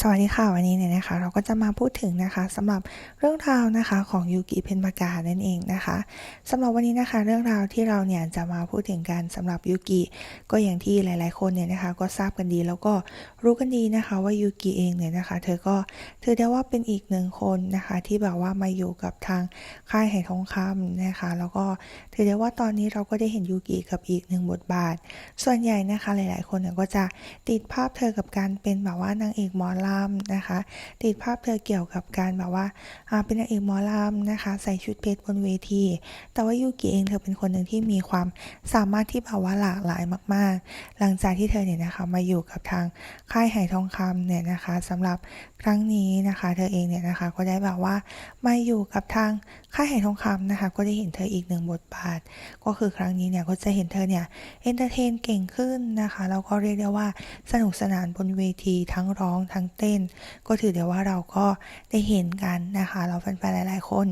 สวัสดีค่ะวันนี้เนี่ยนะคะ เราก็จะมาพูดถึงนะคะสำหรับเรื่องราวนะคะของยูกิเพนปากานั่นเองนะคะสำหรับวันนี้นะคะ เรื่องราวที่เราเนี่ยจะมาพูดถึงกันสำหรับยูกิก็อย่างที่หลาย ๆ คนเนี่ยนะคะ ก็ทราบกันดีแล้วก็รู้กันดีนะคะว่ายูกิเองเนี่ยนะคะ เธอก็ถือได้ว่าเป็นอีกหนึ่งคนนะคะ ที่แบบว่ามาอยู่กับทางค่ายไหทองคำนะคะ แล้วก็ถือได้ว่าตอนนี้เราก็ได้เห็นยูกิกับอีกหนึ่งบทบาท ส่วนใหญ่นะคะหลาย ๆ คนเนี่ยก็จะติดภาพเธอกับการเป็นแบบว่านางเอกมอลำนะคะ ติดภาพเธอเกี่ยวกับการแบบว่าอ่าเป็นนางเอกหมอลำนะคะ ใส่ชุดเพชรบนเวที แต่ว่ายูกิเองเธอเป็นคนหนึ่งที่มีความสามารถที่แบบว่าหลากหลายมาก ๆ หลังจากที่เธอเนี่ยนะคะมาอยู่กับทางค่ายไหทองคำเนี่ยนะคะสำหรับครั้งนี้นะคะ เธอเองเนี่ยนะคะก็ได้แบบว่ามาอยู่กับทาง ค่ายไหทองคำนะคะก็ได้เห็นเธออีกหนึ่งบทบาท ก็คือครั้งนี้เนี่ยก็จะเห็นเธอเนี่ยเอนเตอร์เทนเก่งขึ้นนะคะแล้วก็เรียกได้ว่าสนุกสนานบนเวทีทั้งร้องทั้งเต้น ก็ถือได้ว่าเราก็ได้เห็นกันนะคะเราแฟนๆหลาย ๆ คน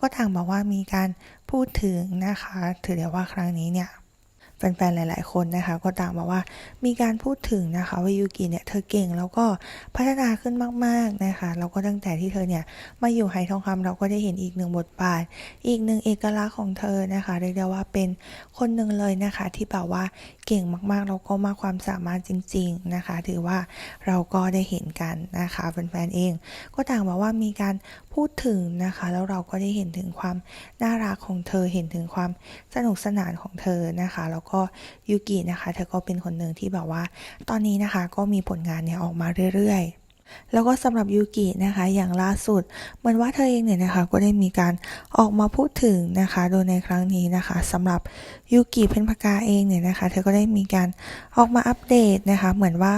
ก็ต่างบอกว่ามีการพูดถึงนะคะ ถือได้ว่าครั้งนี้เนี่ย แฟนๆ หลาย ๆ คนนะคะ ก็ต่างบอกว่ามีการพูดถึงนะคะว่ายูกิเนี่ยเธอเก่งแล้วก็พัฒนาขึ้นมากๆนะคะแล้วก็ตั้งแต่ที่เธอเนี่ยมาอยู่ไหทองคำเราก็ได้เห็นอีกหนึ่งบทบาท อีกหนึ่งเอกลักษณ์ของเธอนะคะเรียกได้ว่าเป็นคนหนึ่งเลยนะคะ ที่แบบว่าเก่งมากๆแล้วก็มากความสามารถจริง ๆนะคะ ถือว่าเราก็ได้เห็นกันนะคะแฟนๆเอง ก็ต่างบอกว่ามีการพูดถึงนะคะ แล้วเราก็ได้เห็นถึงความน่ารักของเธอเห็นถึงความสนุกสนานของเธอนะคะแล้วก็ยูกินะคะ เธอก็เป็นคนหนึ่งที่แบบว่า ตอนนี้นะคะก็มีผลงานเนี่ยออกมาเรื่อยๆ แล้วก็สำหรับยูกินะคะ อย่างล่าสุดเหมือนว่าเธอเองเนี่ยนะคะ ก็ได้มีการออกมาพูดถึงนะคะ โดยในครั้งนี้นะคะสำหรับยูกิเพนพากาเองเนี่ยนะคะ เธอก็ได้มีการออกมาอัปเดตนะคะ เหมือนว่า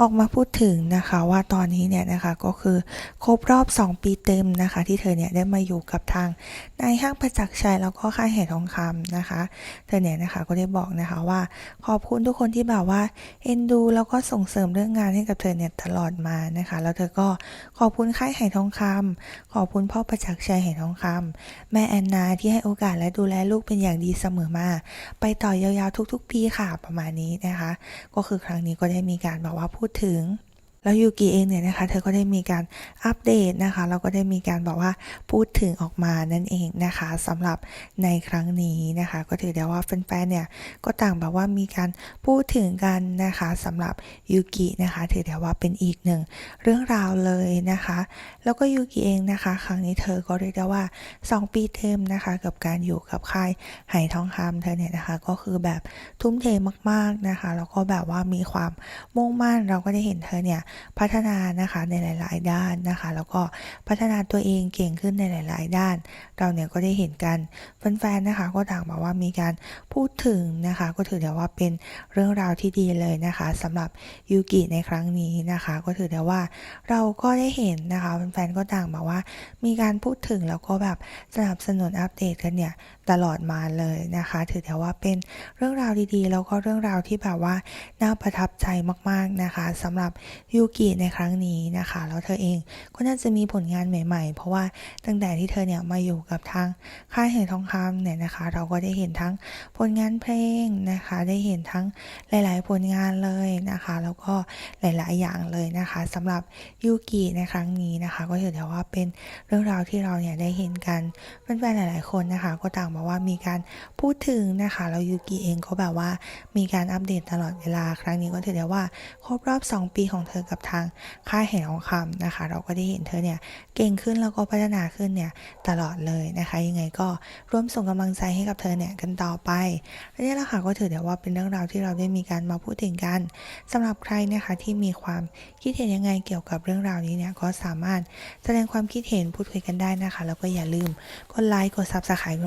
ออกมาพูดถึงนะคะว่าตอนนี้เนี่ยนะคะก็คือครบรอบ 2 ปีเต็มนะคะ ที่เธอเนี่ยได้มาอยู่กับทางนายห้างประจักษ์ชัยแล้วก็ค่ายแห่ทองคำนะคะ เธอเนี่ยนะคะก็ได้บอกนะคะว่าขอบคุณทุกคนที่แบบว่าเอ็นดู แล้วก็ส่งเสริมเรื่องงานให้กับเธอเนี่ยตลอดมานะคะแล้วเธอก็ขอบคุณค่ายไห่ทองคำขอบคุณพ่อประจักษ์ชัยไหทองคำแม่แอนนาที่ให้โอกาสและดูแลลูกเป็นอย่างดีเสมอมา ไปต่อยาวๆทุกๆ ปีค่ะประมาณนี้นะคะ ก็คือครั้งนี้ก็ได้มีการแบบว่าพูดถึง แล้วยูกิเองเนี่ยนะคะเธอก็ได้มีการอัปเดตนะคะแล้วก็ได้มีการบอกว่าพูดถึงออกมานั่นเองนะคะสำหรับในครั้งนี้นะคะ ก็ถือได้ว่าแฟนๆเนี่ยก็ต่างแบบว่ามีการพูดถึงกันนะคะสำหรับยูกินะคะถือได้ว่าเป็นอีกหนึ่งเรื่องราวเลยนะคะ แล้วก็ยูกิเองนะคะ ครั้งนี้เธอก็เรียกได้ว่า 2 ปีเต็มนะคะ กับการอยู่กับค่ายไหทองคำเธอเนี่ยนะคะ ก็คือแบบทุ่มเทมากๆนะคะแล้วก็แบบว่ามีความมุ่งมั่นเราก็ได้เห็นเธอเนี่ยพัฒนานะคะในหลาย ๆ ด้านนะคะ แล้วก็พัฒนาตัวเองเก่งขึ้นในหลาย ๆ ด้าน เราเนี่ยก็ได้เห็นกันแฟนๆนะคะก็ต่างบอกว่ามีการพูดถึงนะคะ ก็ถือได้ว่าเป็นเรื่องราวที่ดีเลยนะคะสำหรับยูกิในครั้งนี้นะคะ ก็ถือได้ว่าเราก็ได้เห็นนะคะแฟนๆก็ต่างบอกว่า มีการพูดถึงแล้วก็แบบสนับสนุนอัปเดตกันเนี่ยตลอดมาเลยนะคะ ถือได้ว่าเป็นเรื่องราวดีๆ แล้วก็เรื่องราวที่แบบว่าน่าประทับใจมาก ๆนะคะสำหรับยูกิในครั้งนี้นะคะ แล้วเธอเองก็น่าจะมีผลงานใหม่ ๆ เพราะว่าตั้งแต่ที่เธอเนี่ยมาอยู่กับทางค่ายเหตุทองคำเนี่ยนะคะ เราก็ได้เห็นทั้งผลงานเพลงนะคะ ได้เห็นทั้งหลาย ๆ ผลงานเลยนะคะ แล้วก็หลาย ๆ อย่างเลยนะคะสำหรับยูกิในครั้งนี้นะคะ ก็ถือได้ว่าเป็นเรื่องราวที่เราเนี่ยได้เห็นกันแฟนๆหลาย ๆ คนนะคะ ก็ต่างบอกว่ามีการพูดถึงนะคะแล้วยูกิเองก็แบบว่ามีการอัปเดตตลอดเวลาครั้งนี้ก็ถือได้ว่าครบรอบ 2 ปีของเธอกับทางค่ายแห่งทองคำนะคะ เราก็ได้เห็นเธอเนี่ยเก่งขึ้นแล้วก็พัฒนาขึ้นเนี่ยตลอดเลยนะคะ ยังไงก็ร่วมส่งกำลังใจให้กับเธอเนี่ยกันต่อไปและนี่แหละค่ะก็ถือได้ว่าเป็นเรื่องราวที่เราได้มีการมาพูดถึงกันสำหรับใครนะคะที่มีความคิดเห็นยังไงเกี่ยวกับเรื่องราวนี้เนี่ยก็สามารถแสดงความคิดเห็นพูดคุยกันได้นะคะ แล้วก็อย่าลืมกดไลค์กดซับสไครป์